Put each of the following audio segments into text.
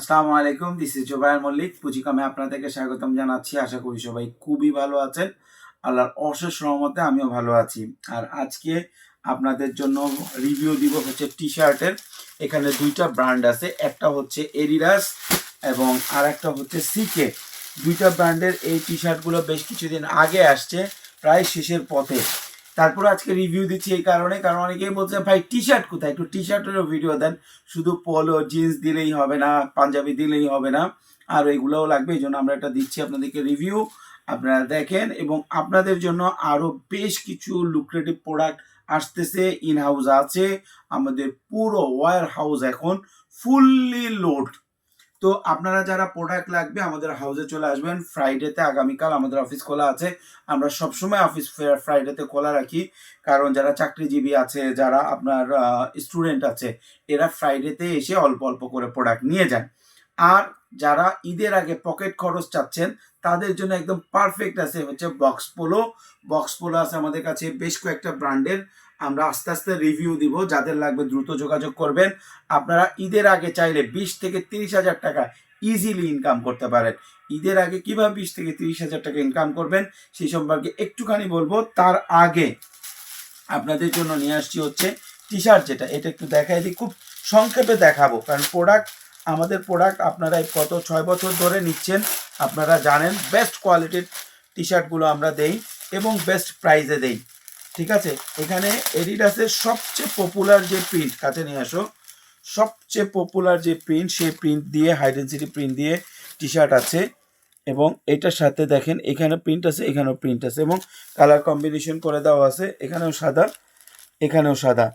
আসসালামু আলাইকুম this is Zubair Mallick পুঁজিকামে আপনাদেরকে স্বাগতম জানাচ্ছি। আশা করি সবাই খুবই ভালো আছেন। আল্লাহর অশেষ রহমতে আমিও ভালো আছি। আর আজকে আপনাদের জন্য রিভিউ দিব হচ্ছে টি শার্টের এখানে দুইটা ব্র্যান্ড আছে, একটা হচ্ছে এরিরাস এবং আর একটা হচ্ছে সিকে দুইটা ব্র্যান্ডের এই টি শার্টগুলো বেশ কিছুদিন আগে আসছে, প্রায় শেষের পথে। তারপর আজকে রিভিউ দিচ্ছি এই কারণে, কারণ অনেকেই বলছে ভাই টি শার্ট কোথায়? একটু টি শার্টেরও ভিডিও দেন। শুধু পলো জিন্স দিলেই হবে না, পাঞ্জাবি দিলেই হবে না, আর এগুলোও লাগবে, এই জন্য আমরা এটা দিচ্ছি আপনাদেরকে রিভিউ আপনারা দেখেন, এবং আপনাদের জন্য আরও বেশ কিছু লুক্রেটিভ প্রোডাক্ট আসতেছে ইন হাউস আছে। আমাদের পুরো ওয়ার হাউস এখন ফুললি লোড তো আপনারা যারা প্রোডাক্ট লাগবে আমাদের হাউসে চলে আসবেন। ফ্রাইডেতে আগামীকাল আমাদের অফিস খোলা আছে। আমরা সবসময় অফিস ফ্রাইডেতে খোলা রাখি। কারণ যারা চাকরিজীবী আছে, যারা আপনার স্টুডেন্ট আছে, এরা ফ্রাইডেতে এসে অল্প অল্প করে প্রোডাক্ট নিয়ে যান আর যারা ঈদের আগে পকেট খরচ চাচ্ছেন, তাদের জন্য একদম পারফেক্ট আছে, হচ্ছে বক্স পোলো বক্স পোলো আছে আমাদের কাছে বেশ কয়েকটা ব্র্যান্ডের আমরা আস্তে আস্তে রিভিউ দিব, যাদের লাগবে দ্রুত যোগাযোগ করবেন। আপনারা ঈদের আগে চাইলে বিশ থেকে তিরিশ হাজার টাকা ইজিলি ইনকাম করতে পারেন। ঈদের আগে কীভাবে বিশ থেকে তিরিশ হাজার টাকা ইনকাম করবেন সেই সম্পর্কে একটুখানি বলব। তার আগে আপনাদের জন্য নিয়ে আসছি হচ্ছে টি শার্ট যেটা। এটা একটু দেখাই দিই, খুব সংক্ষেপে দেখাবো। কারণ প্রোডাক্ট আমাদের প্রোডাক্ট আপনারা গত ছয় বছর ধরে নিচ্ছেন, আপনারা জানেন বেস্ট কোয়ালিটির টি শার্টগুলো আমরা দেই এবং বেস্ট প্রাইজে দেই। ঠিক আছে? এখানে এডিডাসের সবচেয়ে পপুলার যে প্রিন্ট কাছে নিয়ে আসো। সবচেয়ে পপুলার যে প্রিন্ট সেই প্রিন্ট দিয়ে হাইডেন্সিটি প্রিন্ট দিয়ে টি শার্ট আছে। এবং এটার সাথে দেখেন, এখানে প্রিন্ট আছে, এখানেও প্রিন্ট আছে। এবং কালার কম্বিনেশন করে দেওয়া আছে, এখানেও সাদা এখানেও সাদা।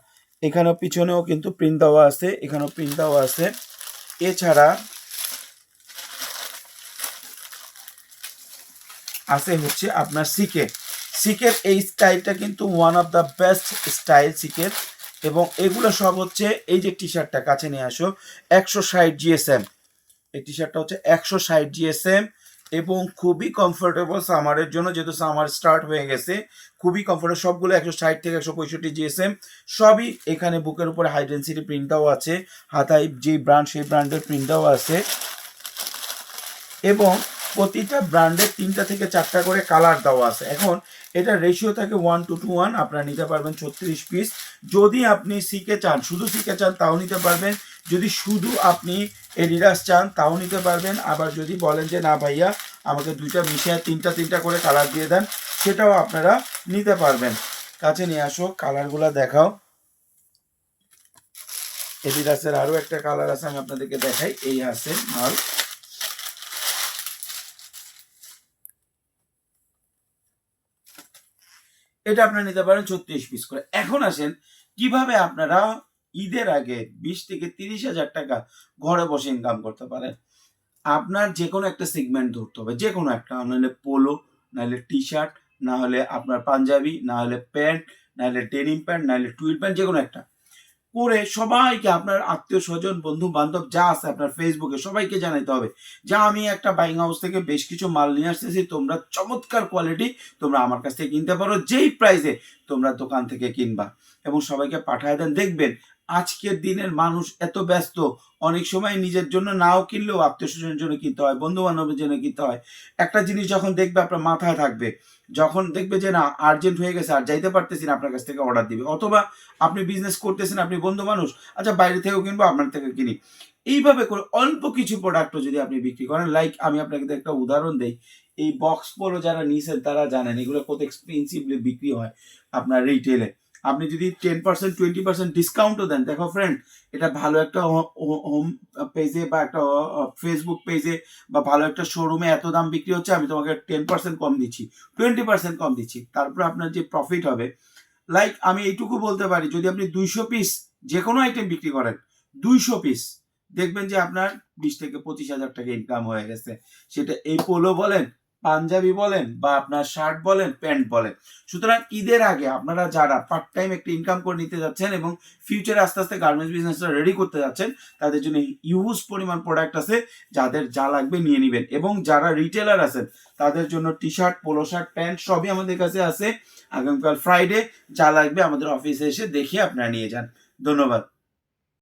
এখানেও পিছনেও কিন্তু প্রিন্ট দেওয়া আছে, এখানেও প্রিন্ট দেওয়া আছে। এছাড়া আছে হচ্ছে আপনার সিকে সিকের এই স্টাইলটা কিন্তু one of the best style সিকের। এবং এগুলো সব হচ্ছে এই যে টি শার্টটা কাছে নিয়ে আসো, একশো ষাট জিএসএম এই টি শার্টটা হচ্ছে একশো ষাট জিএসএম এবং খুবই কমফোর্টেবল সামারের জন্য, যেহেতু সামার স্টার্ট হয়ে গেছে, খুবই কমফোর্টেবল সবগুলো একশো ষাট থেকে একশো পঁয়ষট্টি জিএসএম সবই এখানে বুকের উপরে হাই ডেন্সিটি প্রিন্টটাও আছে, হাতায় যে ব্র্যান্ড সেই ব্র্যান্ডের প্রিন্টটাও আছে। এবং প্রতিটা ব্র্যান্ডের তিনটা থেকে চারটা করে কালার দেওয়া আছে। এখন এটা রেশিও থাকে ওয়ান টু টু ওয়ান আপনারা নিতে পারবেন ছত্রিশ পিস যদি আপনি সিকে চান, শুধু সিকে চান, তাও নিতে পারবেন। যদি শুধু আপনি এডিডাস চান, তাও নিতে পারবেন। আবার যদি বলেন যে, না ভাইয়া, আমাকে দুইটা মিশিয়ে তিনটা তিনটা করে কালার দিয়ে দেন, সেটাও আপনারা নিতে পারবেন। কাছে নিয়ে আসো কালারগুলো দেখাও। এডিডাসের আরও একটা কালার আছে, আমি আপনাদেরকে দেখাই। এই আছে মাল। এটা আপনারা নিতে পারেন ছত্রিশ পিস করে। এখন আসেন, কীভাবে আপনারা ঈদের আগে বিশ থেকে তিরিশ হাজার টাকা ঘরে বসে ইনকাম করতে পারেন? আপনার যে কোনো একটা সেগমেন্ট ধরতে হবে যে কোনো একটা নাহলে পোলো নাহলে টি শার্ট না হলে আপনার পাঞ্জাবি, না হলে প্যান্ট, না হলে ডেনিম প্যান্ট না হলে টুইল প্যান্ট যে কোনো একটা। করে সবাইকে আপনার আত্মীয় স্বজন, বন্ধু বান্ধব যা আছে আপনার ফেসবুকে সবাইকে জানাইতে হবে যা আমি একটা বাইং হাউস থেকে বেশ কিছু মাল নিয়ে আসতেছি, তোমরা চমৎকার কোয়ালিটি তোমরা আমার কাছ থেকে কিনতে পারো, যেই প্রাইসে তোমরা দোকান থেকে কিনবা। এবং সবাইকে পাঠায় দেন, দেখবেন আজকের দিনের মানুষ এত ব্যস্ত, অনেক সময় নিজের জন্য নাও কিনলেও আত্মীয় স্বজনের জন্য কিনতে হয় বন্ধু বান্ধবের জন্য কিনতে হয়। একটা জিনিস যখন দেখবে আপনার মাথায় থাকবে, যখন দেখবে যে না আর্জেন্ট হয়ে গেছে, আর যাইতে পারতেছি না, আপনার কাছ থেকে অর্ডার দিবে, অথবা আপনি বিজনেস করতেছেন, আপনি বন্ধু মানুষ আচ্ছা বাইরে থেকেও কিনবো, আপনার থেকে কিনি। এইভাবে করে অল্প কিছু প্রোডাক্টও যদি আপনি বিক্রি করেন লাইক আমি আপনাকে একটা উদাহরণ দেই, এই বক্স পোলো যারা নিয়েছেন তারা জানেন, এগুলো কত এক্সপেন্সিভলি বিক্রি হয় আপনার রিটেলে আপনি যদি টেন পার্সেন্ট টোয়েন্টি পার্সেন্ট ডিসকাউন্টও দেন, দেখো ফ্রেন্ড এটা ভালো একটা হোম পেজে বা একটা ফেসবুক পেজে বা ভালো একটা শোরুমে এত দাম বিক্রি হচ্ছে, আমি তোমাকে টেন পার্সেন্ট কম দিচ্ছি টোয়েন্টি পার্সেন্ট কম দিচ্ছি। তারপরে আপনার যে প্রফিট হবে লাইক আমি এইটুকু বলতে পারি, যদি আপনি দুইশো পিস যে কোনো আইটেম বিক্রি করেন, দুইশো পিস দেখবেন যে আপনার বিশ থেকে পঁচিশ হাজার টাকা ইনকাম হয়ে গেছে। সেটা এই পোলো বলেন পাঞ্জাবি বলেন বা আপনার শার্ট বলেন প্যান্ট বলেন। সুতরাং ঈদের আগে আপনারা যারা পার্ট টাইম একটা ইনকাম করে নিতে যাচ্ছেন এবং ফিউচারে আস্তে আস্তে গার্মেন্টস বিজনেসটা রেডি করতে যাচ্ছেন, তাদের জন্য ইউজ পরিমাণ প্রোডাক্ট আছে যাদের যা লাগবে নিয়ে নেবেন। এবং যারা রিটেলার আছেন, তাদের জন্য T shirt polo shirt pant সবই আমাদের কাছে আছে। আগামীকাল ফ্রাইডে যা লাগবে আমাদের অফিসে এসে দেখে আপনারা নিয়ে যান। ধন্যবাদ।